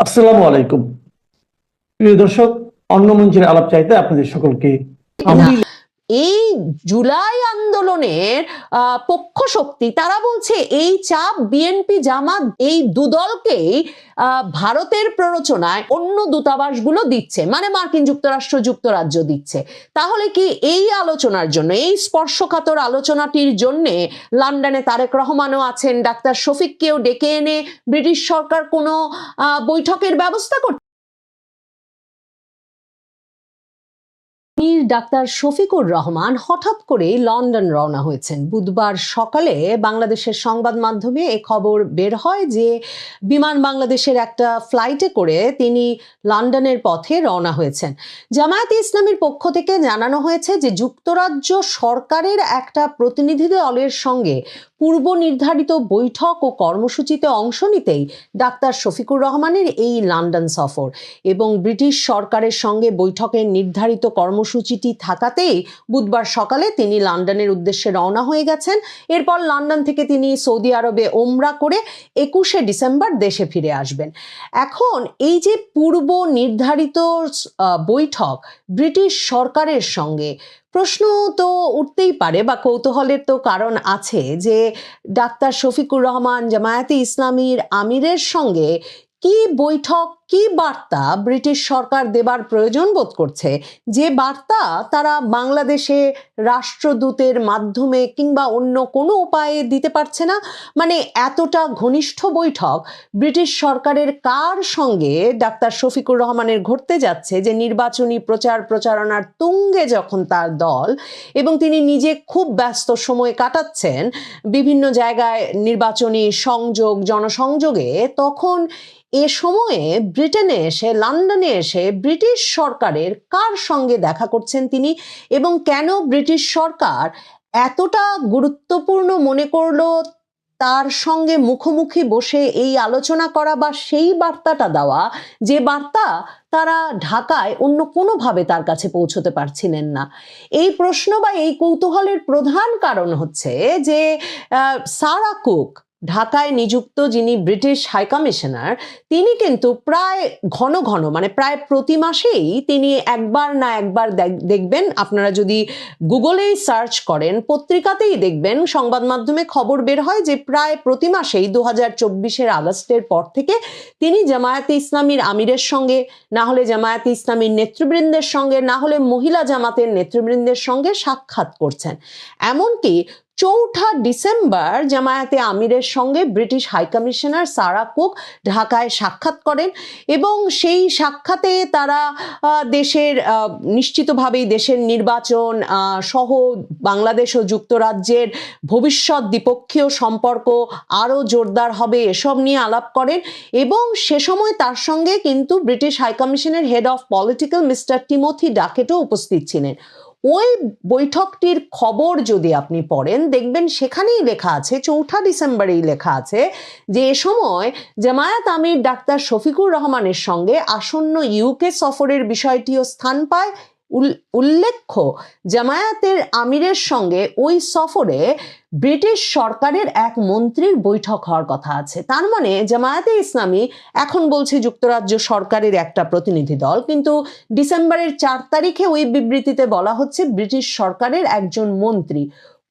আসসালামু আলাইকুম। প্রিয় দর্শক অন্য মঞ্চের আলাপ চাইতে আপনাদের সকলকে এই জুলাই আন্দোলনের পক্ষ শক্তি, তারা বলছে এই চাপ বিএনপি জামাত এই দুদলকেই ভারতের প্ররোচনায় অন্য দূতাবাসগুলো দিচ্ছে। মানে মার্কিন যুক্তরাষ্ট্র যুক্তরাজ্য দিচ্ছে। তাহলে কি এই আলোচনার জন্য, এই স্পর্শকাতর আলোচনাটির জন্য লন্ডনে তারেক রহমানও আছেন, ডাক্তার শফিককেও ডেকে এনে ব্রিটিশ সরকার কোনো বৈঠকের ব্যবস্থা করছে? মীর ডাক্তার শফিকুর রহমান হঠাৎ করে লন্ডন রওনা হয়েছেন। বুধবার সকালে বাংলাদেশের সংবাদ মাধ্যমে এ খবর বের হয় যে, বিমান বাংলাদেশের একটা ফ্লাইটে করে তিনি লন্ডনের পথে রওনা হয়েছেন। জামায়াতে ইসলামীর পক্ষ থেকে জানানো হয়েছে যে, যুক্তরাজ্য সরকারের একটা প্রতিনিধি দলের সঙ্গে পূর্ব নির্ধারিত বৈঠক ও কর্মসূচিতে অংশ নিতেই ডাক্তার শফিকুর রহমানের এই লন্ডন সফর এবং ব্রিটিশ সরকারের সঙ্গে বৈঠকের নির্ধারিত কর্মসূচিটি থাকাতেই বুধবার সকালে তিনি লন্ডনের উদ্দেশ্যে রওনা হয়ে গেছেন। এরপর লন্ডন থেকে তিনি সৌদি আরবে ওমরা করে একুশে ডিসেম্বর দেশে ফিরে আসবেন। এখন এই যে পূর্ব নির্ধারিত বৈঠক ব্রিটিশ সরকারের সঙ্গে, প্রশ্ন তো উঠতেই পারে বা কৌতূহলের তো কারণ আছে যে ডাক্তার শফিকুর রহমান, জামায়াতে ইসলামীর আমিরের সঙ্গে কি বৈঠক কি বার্তা ব্রিটিশ সরকার দেবার প্রয়োজন বোধ করছে? যে বার্তা তারা বাংলাদেশে রাষ্ট্রদূতের মাধ্যমে কিংবা অন্য কোনো উপায়ে দিতে পারছে না? মানে এতটা ঘনিষ্ঠ বৈঠক ব্রিটিশ সরকারের কার সঙ্গে ডাক্তার শফিকুর রহমানের ঘটতে যাচ্ছে যে নির্বাচনী প্রচার প্রচারণার তুঙ্গে যখন তার দল এবং তিনি নিজে খুব ব্যস্ত সময় কাটাচ্ছেন বিভিন্ন জায়গায় নির্বাচনী সংযোগ, জনসংযোগে, তখন এ সময়ে ব্রিটেনে এসে, লন্ডনে এসে ব্রিটিশ সরকারের কার সঙ্গে দেখা করছেন তিনি এবং কেন ব্রিটিশ সরকার এতটা গুরুত্বপূর্ণ মনে করল তার সঙ্গে মুখোমুখি বসে এই আলোচনা করা বা সেই বার্তাটা দেওয়া, যে বার্তা তারা ঢাকায় অন্য কোনোভাবে তার কাছে পৌঁছতে পারছিলেন না। এই প্রশ্ন বা এই কৌতূহলের প্রধান কারণ হচ্ছে যে সারা কুক ঢাকায় নিযুক্ত যিনি ব্রিটিশ হাই কমিশনার, তিনি কিন্তু প্রায় ঘন ঘন মানে প্রায় প্রতি মাসেই তিনি একবার না একবার দেখ- দেখবেন, আপনারা যদি গুগলেই সার্চ করেন, পত্রিকাতেই দেখবেন, সংবাদ মাধ্যমে খবর বের হয় যে প্রায় প্রতি মাসেই দু হাজার চব্বিশের আগস্টের পর থেকে তিনি জামায়াতে ইসলামীর আমিরের সঙ্গে, না হলে জামায়াতে ইসলামীর নেতৃবৃন্দের সঙ্গে, না হলে মহিলা জামাতের নেতৃবৃন্দের সঙ্গে সাক্ষাৎ করছেন। এমনকি চৌঠা ডিসেম্বর জামায়াতে আমিরের সঙ্গে ব্রিটিশ হাইকমিশনার সারা কুক ঢাকায় সাক্ষাৎ করেন এবং সেই সাক্ষাতে তারা দেশের নিশ্চিতভাবেই দেশের নির্বাচন সহ বাংলাদেশ ও যুক্তরাজ্যের ভবিষ্যৎ দ্বিপক্ষীয় সম্পর্ক আরও জোরদার হবে এসব নিয়ে আলাপ করেন এবং সে সময় তার সঙ্গে কিন্তু British হাইকমিশনের head of political mister Timothy ডাকেটও উপস্থিত ছিলেন। ওই বৈঠকটির খবর যদি আপনি পড়েন, দেখবেন সেখানেই লেখা আছে, চৌঠা ডিসেম্বরেই লেখা আছে যে এ সময় জামায়াত আমির ডাক্তার শফিকুর রহমানের সঙ্গে আসন্ন ইউকে সফরের বিষয়টিও স্থান পায় উল্লেখ্য, জামায়াতের আমিরের সঙ্গে ওই সফরে ব্রিটিশ সরকারের এক মন্ত্রীর বৈঠক হওয়ার কথা আছে। তার মানে জামায়াতে ইসলামী এখন বলছে যুক্তরাজ্য সরকারের একটা প্রতিনিধি দল, কিন্তু ডিসেম্বরের চার তারিখে ওই বিবৃতিতে বলা হচ্ছে ব্রিটিশ সরকারের একজন মন্ত্রী।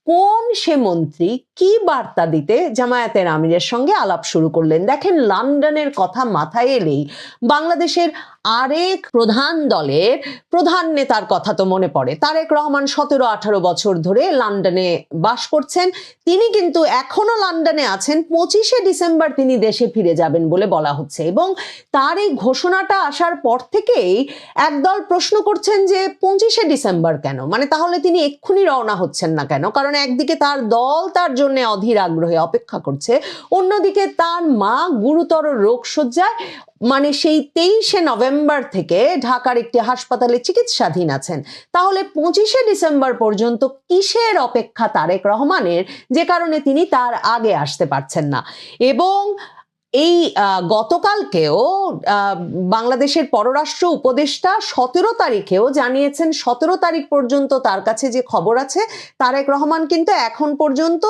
কোন সে মন্ত্রী, কি বার্তা দিতে জামায়াতের আমিরের সঙ্গে আলাপ শুরু করলেন? দেখেন, লন্ডনের কথা মাথায় এলেই বাংলাদেশের আরেক প্রধান দলের প্রধান নেতার কথা তো মনে পড়ে। তারেক রহমান সতেরো আঠারো বছর ধরে লন্ডনে বাস করছেন। তিনি কিন্তু এখনও লন্ডনে আছেন। পঁচিশে ডিসেম্বর তিনি দেশে ফিরে যাবেন বলে বলা হচ্ছে এবং তার এই ঘোষণাটা আসার পর থেকেই একদল প্রশ্ন করছেন যে, পঁচিশে ডিসেম্বর কেন? মানে তাহলে তিনি এক্ষুনি রওনা হচ্ছেন না কেন? কারণ একদিকে তার দল তার জন্য অধীর আগ্রহে অপেক্ষা করছে, অন্যদিকে তার মা গুরুতর রোগ সজ্জায় মানে সেই তেইশে নভেম্বর থেকে ঢাকার একটি হাসপাতালে চিকিৎসাধীন আছেন। তাহলে পঁচিশে ডিসেম্বর পর্যন্ত কিসের অপেক্ষা তারেক রহমানের? যে কারণে তিনি তার আগে আসতে পারছেন না। এবং এই গতকালকেও বাংলাদেশের পররাষ্ট্র উপদেষ্টা সতেরো তারিখেও জানিয়েছেন, সতেরো তারিখ পর্যন্ত তার কাছে যে খবর আছে, তারেক রহমান কিন্তু এখন পর্যন্ত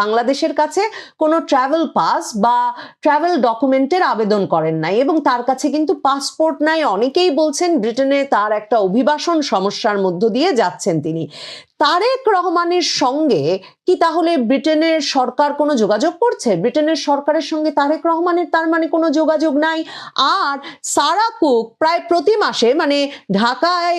বাংলাদেশের কাছে কোনো ট্রাভেল পাস বা ট্রাভেল ডকুমেন্টের আবেদন করেন নাই এবং তার কাছে কিন্তু পাসপোর্ট নাই। অনেকেই বলছেন, ব্রিটেনে তার একটা অভিবাসন সমস্যার মধ্য দিয়ে যাচ্ছেন তিনি। তারেক রহমানের সঙ্গে কি তাহলে ব্রিটেনের সরকার কোনো যোগাযোগ করছে? ব্রিটেনের সরকারের সঙ্গে তারেক রহমানের তার মানে কোনো যোগাযোগ নাই। আর সারা কুক প্রায় প্রতি মাসে মানে ঢাকায়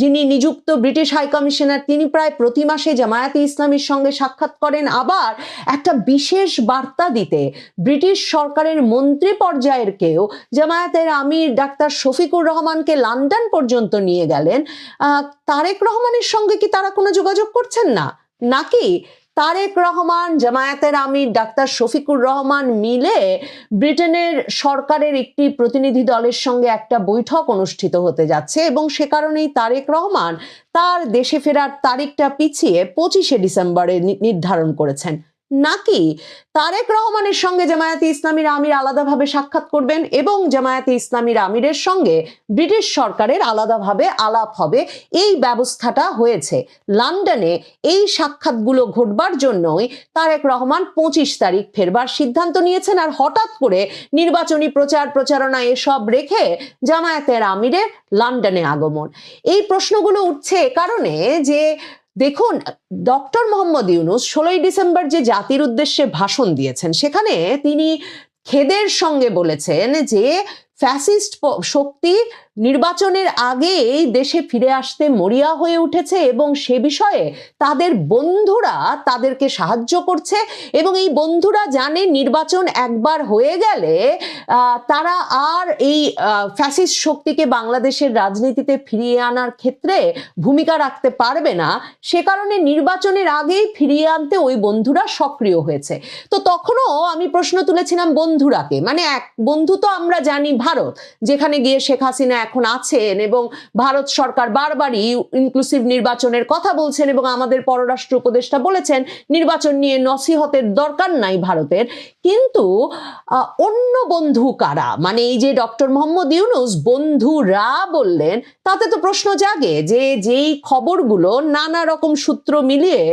যিনি নিযুক্ত ব্রিটিশ হাই কমিশনার, তিনি প্রায় প্রতি মাসে জামায়াতে ইসলামীর সঙ্গে সাক্ষাৎ করেন। আবার একটা বিশেষ বার্তা দিতে ব্রিটিশ সরকারের মন্ত্রী পর্যায়ের কেউ জামায়াতের আমির ডাক্তার শফিকুর রহমানকে লন্ডন পর্যন্ত নিয়ে গেলেন। তারেক রহমানের সঙ্গে কি তারা কোনো যোগাযোগ করছেন না? নাকি তারেক রহমান, জামায়াতের আমির, ডাক্তার শফিকুর রহমান মিলে ব্রিটেনের সরকারের একটি প্রতিনিধি দলের সঙ্গে একটা বৈঠক অনুষ্ঠিত হতে যাচ্ছে এবং সে কারণেই তারেক রহমান তার দেশে ফেরার তারিখটা পিছিয়ে পঁচিশে ডিসেম্বরে নির্ধারণ করেছেন। নাকি তারেক রহমানের সঙ্গে জামায়াতে ইসলামীর আমির আলাদাভাবে সাক্ষাৎ করবেন এবং জামায়াতে ইসলামীর আমিরের সঙ্গে ব্রিটিশ সরকারের আলাদাভাবে আলাপ হবে? এই ব্যবস্থাটা হয়েছে। লন্ডনে এই সাক্ষাৎগুলো ঘটবার জন্যই তারেক রহমান পঁচিশ তারিখ ফেরবার সিদ্ধান্ত নিয়েছেন আর হঠাৎ করে নির্বাচনী প্রচার প্রচারণা এসব রেখে জামায়াতের আমিরের লন্ডনে আগমন। এই প্রশ্নগুলো উঠছে কারণে যে দেখুন, ডক্টর মোহাম্মদ ইউনুস ষোলোই ডিসেম্বর যে জাতির উদ্দেশ্যে ভাষণ দিয়েছেন, সেখানে তিনি খেদের সঙ্গে বলেছেন যে ফ্যাসিস্ট শক্তি নির্বাচনের আগেই দেশে ফিরে আসতে মরিয়া হয়ে উঠেছে এবং সে বিষয়ে তাদের বন্ধুরা তাদেরকে সাহায্য করছে এবং এই বন্ধুরা জানে নির্বাচন একবার হয়ে গেলে তারা আর এই ফ্যাসিস্ট শক্তিকে বাংলাদেশের রাজনীতিতে ফিরিয়ে আনার ক্ষেত্রে ভূমিকা রাখতে পারবে না। সে কারণে নির্বাচনের আগেই ফিরিয়ে আনতে ওই বন্ধুরা সক্রিয় হয়েছে। তো তখনও আমি প্রশ্ন তুলেছিলাম বন্ধুরাকে। মানে এক, বন্ধু তো আমরা জানি ভারত, যেখানে গিয়ে শেখ হাসিনা এখন আছেন এবং ভারত সরকার বারবারই ইনক্লুসিভ নির্বাচনের কথা বলছেন এবং আমাদের পররাষ্ট্র উপদেষ্টা বলেছেন, নির্বাচন নিয়ে নসিহতের দরকার নাই ভারতের। কিন্তু অন্য বন্ধু কারা? মানে এই যে ডক্টর মোহাম্মদ ইউনুস বন্ধুরা বললেন, তাতে তো প্রশ্ন জাগে যে যেই খবরগুলো নানা রকম সূত্র মিলিয়ে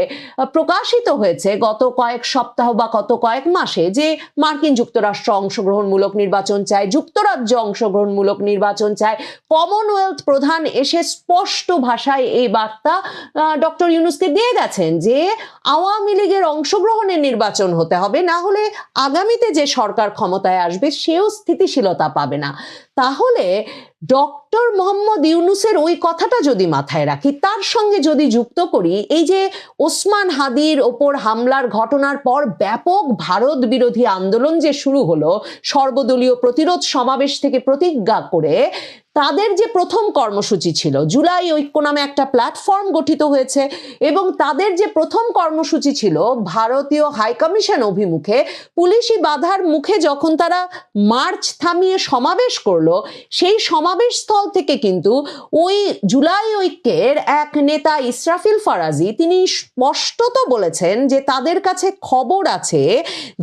প্রকাশিত হয়েছে গত কয়েক সপ্তাহ বা গত কয়েক মাসে যে মার্কিন যুক্তরাষ্ট্র অংশগ্রহণমূলক নির্বাচন চায়, যুক্তরাজ্য অংশগ্রহণমূলক নির্বাচন চায়। কমনওয়েলথ প্রধান এসে স্পষ্ট ভাষায় এই বার্তা ডক্টর ইউনুসকে দিয়ে গেছেন যে, আওয়ামী লীগের অংশগ্রহণের নির্বাচন হতে হবে, না হলে আগামীতে যে সরকার ক্ষমতায় আসবে, সেও স্থিতিশীলতা পাবে না। তাহলে ডক্টর মোহাম্মদ ইউনুসের ওই কথাটা যদি মাথায় রাখি, তার সঙ্গে যদি যুক্ত করি, এই যে ওসমান হাদির ওপর হামলার ঘটনার পর ব্যাপক ভারত বিরোধী আন্দোলন যে শুরু হলো, সর্বদলীয় প্রতিরোধ সমাবেশ থেকে প্রতিজ্ঞা করে তাদের যে প্রথম কর্মসূচি ছিল, জুলাই ঐক্য নামে একটা প্ল্যাটফর্ম গঠিত হয়েছে এবং তাদের যে প্রথম কর্মসূচি ছিল, ভারতীয় হাইকমিশন অভিমুখে পুলিশি বাধার মুখে যখন তারা মার্চ থামিয়ে সমাবেশ করল, সেই সমাবেশ স্থল থেকে কিন্তু ওই জুলাই ঐক্যের এক নেতা ইসরাফিল ফারাজি তিনি স্পষ্টত বলেছেন যে তাদের কাছে খবর আছে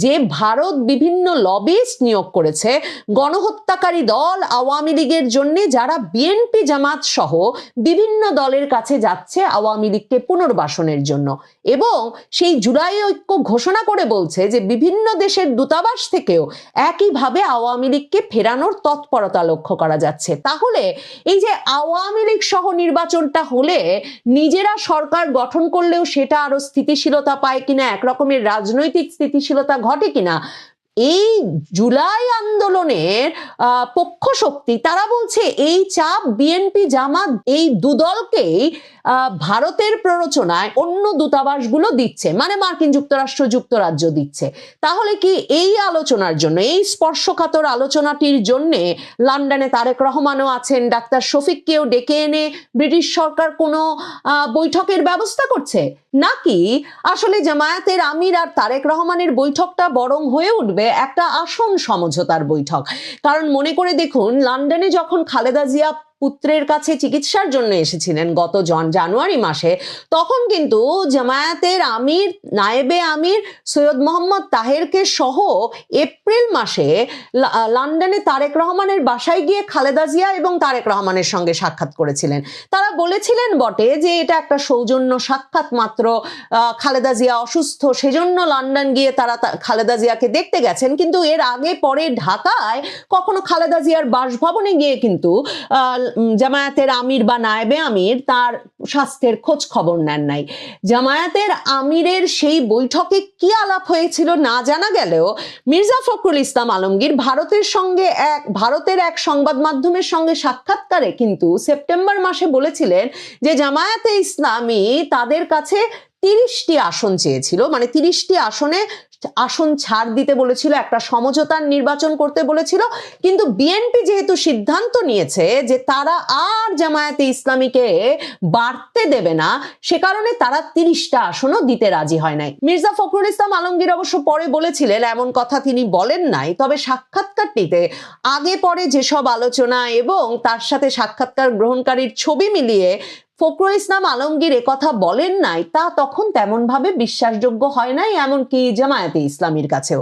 যে ভারত বিভিন্ন লবিস্ট নিয়োগ করেছে, গণহত্যাকারী দল আওয়ামী লীগের জন্য যারা বিএনপি জামাত সহ বিভিন্ন দলের কাছে যাচ্ছে আওয়ামী লীগকে পুনর্বাসনের জন্য। এবং সেই জুলাই ঐক্য ঘোষণা করে বলছে যে বিভিন্ন দেশের দূতাবাস থেকেও একইভাবে আওয়ামী লীগকে ফেরানোর তৎপরতা লক্ষ্য করা যাচ্ছে। তাহলে এই যে আওয়ামী লীগ সহ নির্বাচনটা হলে নিজেরা সরকার গঠন করলেও সেটা আরও স্থিতিশীলতা পায় কিনা, একরকমের রাজনৈতিক স্থিতিশীলতা ঘটে কিনা এই জুলাই আন্দোলনের পক্ষ শক্তি, তারা বলছে এই চাপ বিএনপি জামাত এই দুদলকেই ভারতের প্ররোচনায় অন্য দূতাবাসগুলো দিচ্ছে মানে মার্কিন যুক্তরাষ্ট্র যুক্তরাজ্য দিচ্ছে। তাহলে কি এই আলোচনার জন্য, এই স্পর্শকাতর আলোচনাটির জন্য লন্ডনে তারেক রহমানও আছেন, ডাক্তার শফিককেও ডেকে এনে ব্রিটিশ সরকার কোনো বৈঠকের ব্যবস্থা করছে? নাকি আসলে জামায়াতের আমির আর তারেক রহমানের বৈঠকটা বরং হয়ে উঠবে? একটা আসন সমঝোতার বৈঠক। কারণ মনে করে দেখুন লন্ডনে যখন খালেদা জিয়া পুত্রের কাছে চিকিৎসার জন্য এসেছিলেন গত জন, জানুয়ারি মাসে। তখন কিন্তু জামায়াতের আমির, নায়েবে আমির, সৈয়দ মোহাম্মদ তাহেরকে সহ এপ্রিল মাসে লন্ডনে তারেক রহমানের বাসায় গিয়ে খালেদা জিয়া এবং তারেক রহমানের সঙ্গে সাক্ষাৎ করেছিলেন। তারা বলেছিলেন বটে যে এটা একটা সৌজন্য সাক্ষাৎ মাত্র খালেদা জিয়া অসুস্থ, সেজন্য লন্ডন গিয়ে তারা খালেদা জিয়াকে দেখতে গেছেন। কিন্তু এর আগে পরে ঢাকায় কখনো খালেদা জিয়ার বাসভবনে গিয়ে কিন্তু জামায়াতের আমির বা নায়েবে আমির তার স্বাস্থ্যের খোঁজ খবর নেন নাই। জামায়াতের আমিরের সেই বৈঠকে কি আলাপ হয়েছিল না জানা গেলেও মির্জা ফখরুল ইসলাম আলমগীর ভারতের সঙ্গে এক, ভারতের এক সংবাদ মাধ্যমের সঙ্গে সাক্ষাৎকারে কিন্তু সেপ্টেম্বর মাসে বলেছিলেন যে জামায়াতে ইসলামী তাদের কাছে তিরিশটি আসন চেয়েছিল মানে তিরিশটি আসনে আসন ছাড় দিতে বলেছিল, একটা সমঝোতার নির্বাচন করতে বলেছিল, কিন্তু বিএনপি যেহেতু সিদ্ধান্ত নিয়েছে যে তারা আর জামায়াতে ইসলামীকে বাড়তে দেবে না, সে কারণে তারা তিরিশটা আসনও দিতে রাজি হয় নাই। মির্জা ফখরুল ইসলাম আলমগীর অবশ্য পরে বলেছিলেন, এমন কথা তিনি বলেন নাই, তবে সাক্ষাৎকারটিতে আগে পরে যেসব আলোচনা এবং তার সাথে সাক্ষাৎকার গ্রহণকারীর ছবি মিলিয়ে ফখরুল ইসলাম আলমগীর কথা বলেন নাই, তা তখন তেমন ভাবে বিশ্বাসযোগ্য হয় নাই এমনকি জামায়াতে ইসলামীর কাছেও।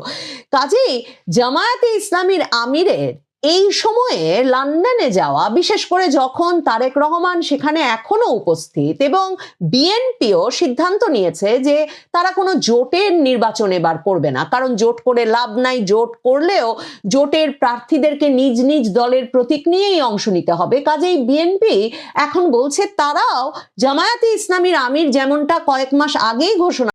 কাজেই জামায়াতে ইসলামীর আমিরের এই সময়ে লন্ডনে যাওয়া, বিশেষ করে যখন তারেক রহমান সেখানে এখনও উপস্থিত এবং বিএনপিও সিদ্ধান্ত নিয়েছে যে তারা কোনো জোটের নির্বাচন এবার করবে না। কারণ জোট করে লাভ নাই, জোট করলেও জোটের প্রার্থীদেরকে নিজ নিজ দলের প্রতীক নিয়েই অংশ নিতে হবে। কাজেই বিএনপি এখন বলছে তারাও জামায়াতে ইসলামীর আমির যেমনটা কয়েক মাস আগেই ঘোষণা